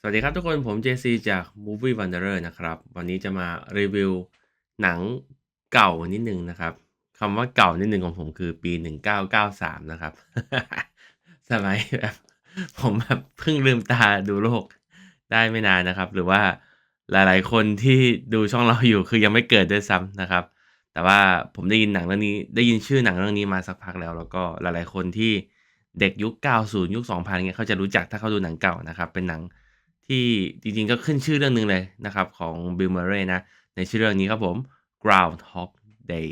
สวัสดีครับทุกคนผม JC จาก Movie Wanderer นะครับ วันนี้จะมารีวิวหนังเก่านิดนึงนะครับคำว่าเก่านิดนึงของผมคือปี 1993 นะครับ สมัยแบบผมแบบเพิ่งลืมตาดูโลกได้ไม่นานนะครับ หรือว่าหลายๆ คนที่ดูช่องเราอยู่คือยังไม่เกิดด้วยซ้ำนะครับ แต่ว่าผมได้ยินหนังเรื่องนี้ ได้ยินชื่อหนังเรื่องนี้มาสักพักแล้ว แล้วก็หลายๆ คนที่เด็กยุค 90 ยุค 2000เงี้ยเขาจะรู้จักถ้าเขาดูหนังเก่านะครับ เป็นหนัง ที่จริงๆก็ขึ้นชื่อเรื่องหนึ่งเลยนะครับ ของ Bill Murray นะ ในชื่อเรื่องนี้ครับผม Groundhog Day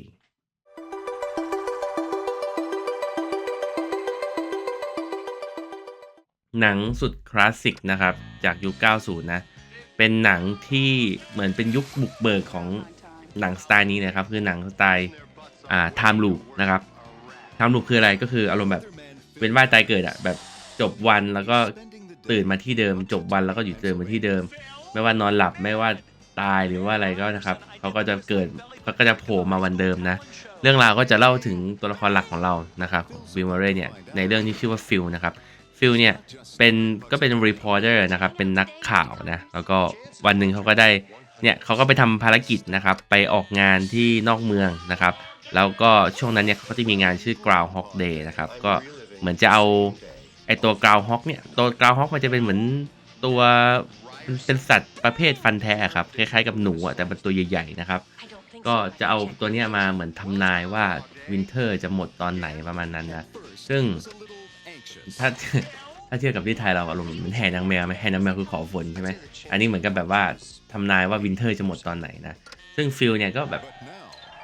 หนังสุดคลาสสิกนะครับ จากยุค 90 นะ เป็นหนังที่เหมือนเป็นยุคบุกเบิกของหนังสไตล์นี้นะครับ คือหนังสไตล์อ่า time loop นะครับ time loop คืออะไรก็คืออารมณ์แบบเป็นว่ายตายเกิดอะแบบจบวันแล้วก็ ตื่นมาที่เดิม จบวันแล้วก็อยู่เดิมมาที่เดิม ไม่ว่านอนหลับไม่ว่าตายหรือว่าอะไรก็นะครับเขาก็จะเกิดเขาก็จะโผล่มาวันเดิมนะ เรื่องราวก็จะเล่าถึงตัวละครหลักของเรานะครับวิลมาเรเนี่ยในเรื่องที่ชื่อว่าฟิลนะครับฟิลเนี่ยเป็นก็เป็นรีพอร์เตอร์นะครับเป็นนักข่าวนะแล้วก็วันหนึ่งเขาก็ได้เนี่ยเขาก็ไปทำภารกิจนะครับไปออกงานที่นอกเมืองนะครับ แล้วก็ช่วงนั้นเนี่ยเขาก็จะมีงานชื่อ Groundhog Day นะครับก็เหมือนจะเอา ไอตัว Groundhog เนี่ยตัว Groundhog มันจะเป็นเหมือนตัวเป็นสัตว์ประเภทฟันแท้ครับคล้ายๆกับหนูอะแต่เป็นตัวใหญ่ๆนะครับ ก็จะเอาตัวเนี้ยมาเหมือนทำนายว่าวินเทอร์จะหมดตอนไหนประมาณนั้นนะซึ่งถ้าถ้าเทียบกับที่ไทยเราอารมณ์เหมือนแห่นางแมวไหมแห่นางแมวคือขอฝนใช่ไหมอันนี้เหมือนกับแบบว่าทำนายว่าวินเทอร์จะหมดตอนไหนนะซึ่งฟิลเนี่ยก็แบบ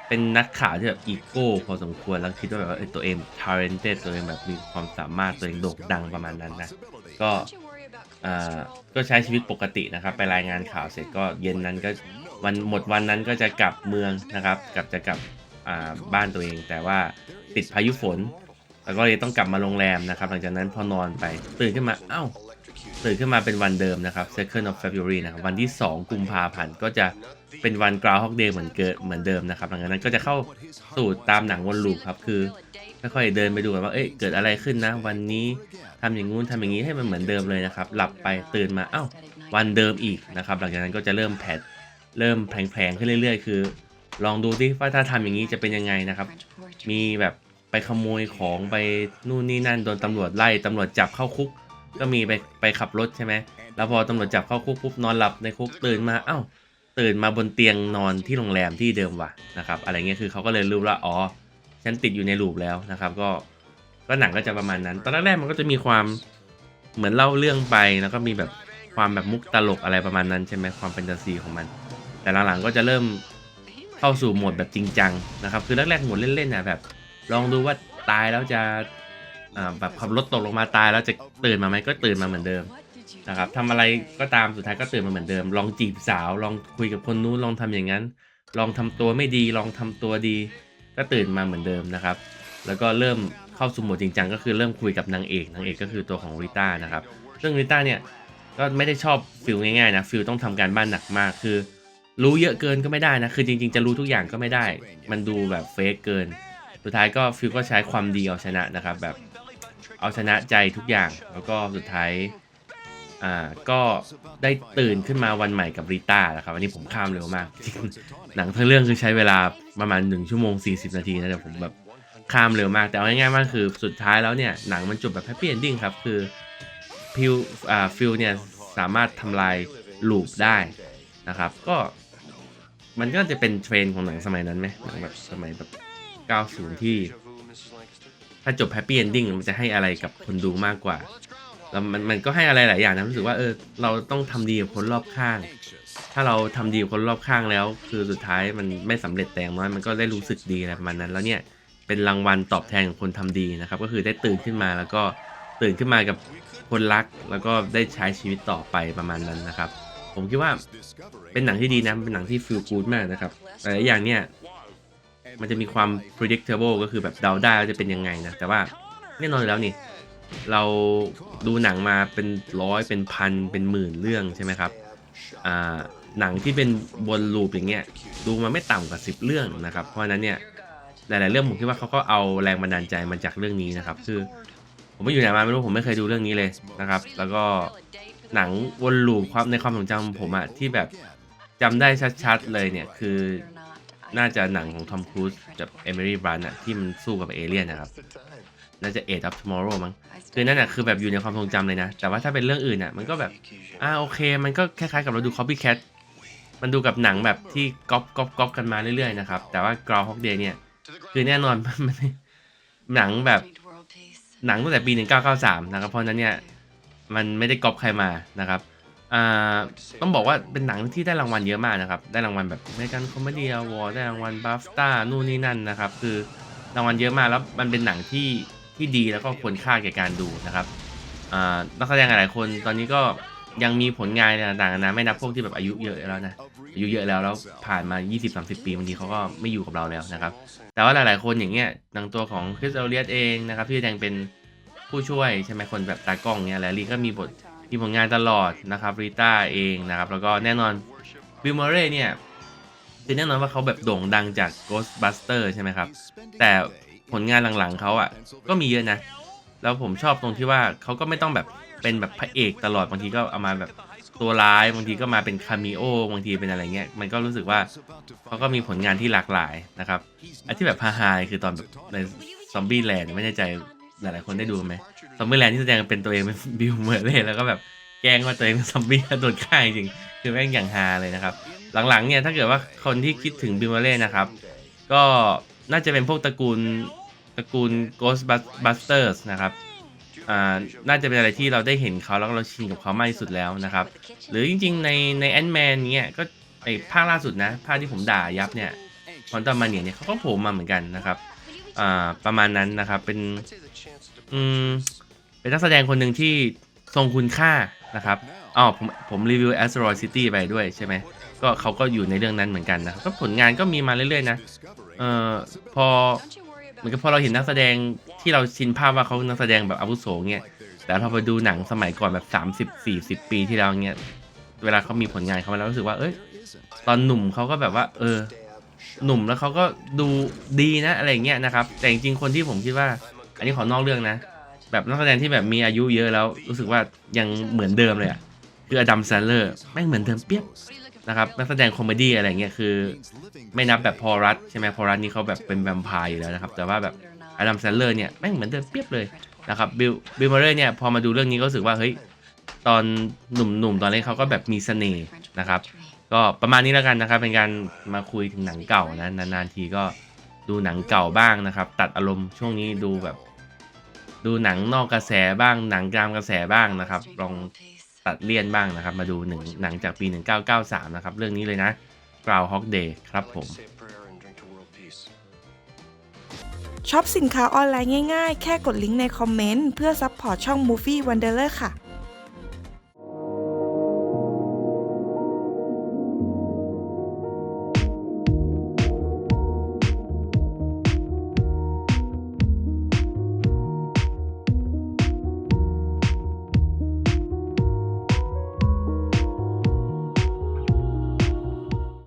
เป็นนักข่าวที่แบบอีโก้พอสมควรแล้วคิดว่าแบบว่าเอ้ตัวเอง talented ตัวเองแบบมีความสามารถตัวเองโด่งดังประมาณนั้นนะก็อ่าก็ใช้ชีวิตปกตินะครับ ไปรายงานข่าวเสร็จก็เย็นนั้นก็วันหมดวันนั้นก็จะกลับเมืองนะครับ กลับจะกลับอ่าบ้านตัวเอง แต่ว่าติดพายุฝน แล้วก็เลยต้องกลับมาโรงแรมนะครับ หลังจากนั้นพอนอนไปตื่นขึ้นมาเอ้าตื่นขึ้นมาเป็นวันเดิมนะครับ 2nd of February นะครับวันที่ 2 กุมภาพันธ์ก็จะ เป็นวัน Groundhog Day เหมือนเกิดเหมือนเดิมนะครับ หลังจากนั้นก็จะเข้าสู่ตามหนังวนลูปครับ คือค่อยๆเดินไปดูกันว่า เอ้ย เกิดอะไรขึ้นนะ วันนี้ทำอย่างงู้นทำอย่างนี้ให้มันเหมือนเดิมเลยนะครับ หลับไปตื่นมา เอ้า วันเดิมอีกนะครับ หลังจากนั้นก็จะเริ่มแผดเริ่มแผลงๆขึ้นเรื่อย ๆ คือ ลองดูสิว่าถ้าทำอย่างนี้จะเป็นยังไงนะครับ มีแบบไปขโมยของไปนู่นนี่นั่นโดนตำรวจไล่ตำรวจจับเข้าคุก ก็มีไปไปขับรถใช่ไหมแล้วพอตำรวจจับเข้าคุกปุ๊บนอนหลับในคุกตื่นมา เอ้า ตื่นมาบนเตียงนอนที่โรงแรมที่เดิมว่ะนะครับอะไรเงี้ยคือเขาก็เลยรู้ว่าอ๋อฉันติดอยู่ในลูปแล้วนะครับ ก็ก็หนังก็จะประมาณนั้น ตอนแรกๆมันก็จะมีความเหมือนเล่าเรื่องไปแล้วก็มีแบบความแบบมุกตลกอะไรประมาณนั้นใช่ไหมความเป็นจันซีของมัน แต่หลังๆก็จะเริ่มเข้าสู่โหมดแบบจริงจังนะครับ คือแรกๆโหมดเล่นๆนะแบบ ลองดูว่าตายแล้วจะอ่าแบบขับรถตกลงมาตายแล้วจะตื่นมาไหมก็ตื่นมาเหมือนเดิม นะครับทำอะไรก็ตามสุดท้ายก็ตื่นมาเหมือนเดิม ลองจีบสาว ลองคุยกับคนนู้นลองทำอย่างนั้น ลองทำตัวไม่ดี ลองทำตัวดี ก็ตื่นมาเหมือนเดิมนะครับ แล้วก็เริ่มเข้าสู่โหมดจริงจังก็คือเริ่มคุยกับนางเอกนางเอกก็คือตัวของริต้านะครับซึ่งริต้าเนี่ยก็ไม่ได้ชอบฟิลง่ายๆนะฟิลต้องทำการบ้านหนักมากคือ รู้เยอะเกินก็ไม่ได้นะคือจริง ๆ จะรู้ทุกอย่างก็ไม่ได้ มันดูแบบเฟกเกิน สุดท้ายก็ฟิลก็ใช้ความดีเอาชนะนะครับแบบเอาชนะใจทุกอย่างแล้วก็สุดท้าย อ่าก็ได้ตื่นขึ้นมาวันใหม่กับริต้านะครับ อันนี้ผมข้ามเร็วมาก หนังทั้งเรื่องคือใช้เวลาประมาณ 1 ชั่วโมง 40 นาทีนะแต่ผมแบบข้ามเร็วมาก แต่เอาง่ายๆมากคือสุดท้ายแล้วเนี่ย หนังมันจบแบบแฮปปี้เอนดิ้งครับ คือฟิลอ่าฟิลเนี่ย สามารถทำลายลูปได้นะครับ ก็มันก็จะเป็นเทรนของหนังสมัยนั้นไหมหนังแบบสมัยแบบ 90 ที่ ถ้าจบแฮปปี้เอนดิ้งมันจะให้อะไรกับคนดูมากกว่า แล้วมันมันก็ให้อะไรหลายอย่างนะรู้สึกว่าเออเราต้องทำดีกับคนรอบข้าง ถ้าเราทำดีกับคนรอบข้างแล้ว คือสุดท้ายมันไม่สำเร็จแต่อย่างน้อยมันก็ได้รู้สึกดีอะไรประมาณนั้น แล้วเนี่ยเป็นรางวัลตอบแทนของคนทำดีนะครับ ก็คือได้ตื่นขึ้นมาแล้วก็ตื่นขึ้นมากับคนรัก แล้วก็ได้ใช้ชีวิตต่อไปประมาณนั้นนะครับ ผมคิดว่าเป็นหนังที่ดีนะเป็นหนังที่ฟีลกู๊ดมากนะครับแต่อย่างเนี่ยมันจะมีความ predictable ก็คือแบบเดาได้ว่าจะเป็นยังไงนะแต่ว่าแน่นอนแล้วนี่ เราดูหนังมาเป็นร้อยเป็นพันเป็นหมื่นเรื่องใช่ไหมครับอ่าหนังที่เป็นวนลูปอย่างเงี้ยดูมาไม่ต่ำกว่า 10 เรื่องนะครับ เพราะฉะนั้นเนี่ยหลาย ๆ เรื่องผมคิดว่าเขาก็เอาแรงบันดาลใจมาจากเรื่องนี้นะครับ คือ ผมไม่อยู่ไหนมาไม่รู้ผมไม่เคยดูเรื่องนี้เลยนะครับ แล้วก็หนังวนลูปความในความทรงจำผมอะที่แบบจำได้ชัด ๆ เลยเนี่ยคือน่าจะหนังของทอมครูซกับเอมิลี่บรันอะที่มันสู้กับเอเลี่ยนนะครับ น่าจะ Age of Tomorrow มั้งคือนั่นอะคือแบบอยู่ในความทรงจำเลยนะ แต่ว่าถ้าเป็นเรื่องอื่นอะมันก็แบบอ่าโอเค มันก็คล้ายๆกับเราดู Copycat มันดูกับหนังแบบที่ก๊อปก๊อปก๊อปกันมาเรื่อยๆนะครับ แต่ว่า Groundhog Day เนี่ย คือแน่นอนมันหนังแบบหนังตั้งแต่ปี 1993 นะครับ เพราะฉะนั้นเนี่ยมันไม่ได้ก๊อปใครมานะครับอ่าต้องบอกว่าเป็นหนังที่ได้รางวัลเยอะมากนะครับ ได้รางวัลแบบ American Comedy Award ได้รางวัล BAFTA นู่นนี่นั่นนะครับ คือรางวัลเยอะมากแล้วมันเป็นหนังที่ ที่ดีแล้วก็ควรค่าแก่การดูนะครับอ่านักแสดงหลายๆคนตอนนี้ก็ยังมีผลงานต่างๆนะไม่นับพวกที่แบบอายุเยอะแล้วนะอายุเยอะแล้วแล้วผ่านมา 20-30 ปีบางทีเขาก็ไม่อยู่กับเราแล้วนะครับ แต่ว่าหลายๆคนอย่างเงี้ยดังตัวของคริสเอเลียตเองนะครับที่แสดงเป็นผู้ช่วยใช่ไหมคนแบบตากล้องเนี่ยแลลี่ก็มีบทมีผลงานตลอดนะครับริต้าเองนะครับ แล้วก็แน่นอนบิลเมเร่เนี่ยคือแน่นอนว่าเขาแบบโด่งดังจาก Ghostbuster ใช่ไหมครับ แต่ ผลงานหลังๆเขาอะก็มีเยอะนะ แล้วผมชอบตรงที่ว่าเขาก็ไม่ต้องแบบเป็นแบบพระเอกตลอดบางทีก็เอามาแบบตัวร้ายบางทีก็มาเป็นคาเมิโอบางทีเป็นอะไรเงี้ยมันก็รู้สึกว่าเขาก็มีผลงานที่หลากหลายนะครับไอันที่แบบฮาคือตอนแบบในซอมบี้แลนด์ไม่แน่ใจหลายๆคนได้ดูไหมซอมบี้แลนด์ที่แสดงเป็นตัวเองเป็นบิลเมอร์เล่แล้วก็แบบแกล้งว่าตัวเองเป็นซอมบี้แล้วโดนฆ่าจริงๆคือแม่งอย่างฮาเลยนะครับหลังๆเนี่ยถ้าเกิดว่าคนที่คิดถึงบิลเมอร์เล่นะครับ ก็น่าจะเป็นพวกตระกูล ตระกูล Ghostbusters นะครับอ่าน่าจะเป็นอะไรที่เราได้เห็นเขาแล้วก็เราชินกับเขามากที่สุดแล้วนะครับ หรือจริงๆในในแอนแมนเนี่ยก็ไอภาคล่าสุดนะ ภาคที่ผมด่ายับเนี่ยคอนตอมาเนียเนี่ยเขาก็โผล่มาเหมือนกันนะครับอ่าประมาณนั้นนะครับเป็นอืมเป็นนักแสดงคนหนึ่งที่ทรงคุณค่านะครับอ๋อผมผมรีวิว Asteroid City ไปด้วยใช่ไหมก็เขาก็อยู่ในเรื่องนั้นเหมือนกันนะก็ผลงานก็มีมาเรื่อยๆนะเอ่อพอ มือนกับพอเราเห็นนักแสดงที่เราชินภาพว่าเขานักแสดงแบบอาวุโสเงี้ยแต่พอไปดูหนังสมัยก่อนแบบ 30 40 ปีที่แล้วเงี้ยเวลาเขามีผลงานเขามาแล้วรู้สึกว่าเอ้ยตอนหนุ่มเขาก็แบบว่า เออ หนุ่มแล้วเขาก็ดูดีนะอะไรเงี้ยนะครับแต่จริงๆคนที่ผมคิดว่า อันนี้ขอนอกเรื่องนะ แบบนักแสดงที่แบบมีอายุเยอะแล้วรู้สึกว่ายังเหมือนเดิมเลยอะคืออดัมแซนเลอร์แม่งเหมือนเดิมเปียบ นะครับนักแสดงคอมเมดี้อะไรเงี้ยคือ ไม่นับแบบพอรัสใช่ไหมพอรัสนี่เขาแบบเป็นแวมไพร์อยู่แล้วนะครับ แต่ว่าแบบอดัมแซนเลอร์เนี่ยแม่งเหมือนเดิมเปียบเลยนะครับบิลบิลเมอร์เนี่ยพอมาดูเรื่องนี้ก็รู้สึกว่าเฮ้ยตอนหนุ่มๆตอนเล่นเขาก็แบบมีเสน่ห์นะครับ ก็ประมาณนี้แล้วกันนะครับ เป็นการมาคุยถึงหนังเก่านะนานๆทีก็ดูหนังเก่าบ้างนะครับ ตัดอารมณ์ช่วงนี้ดูแบบ ดูหนังนอกกระแสบ้างหนังกลางกระแสบ้างนะครับ ลอง ตัดเลี่ยนบ้างนะครับ มาดูหนึ่งหนังจากปี 1993 นะครับ เรื่องนี้เลยนะ Groundhog Day ครับผม ช็อปสินค้าออนไลน์ง่ายๆ แค่กดลิงก์ในคอมเมนต์ เพื่อซัพพอร์ตช่อง Movie Wanderer ค่ะ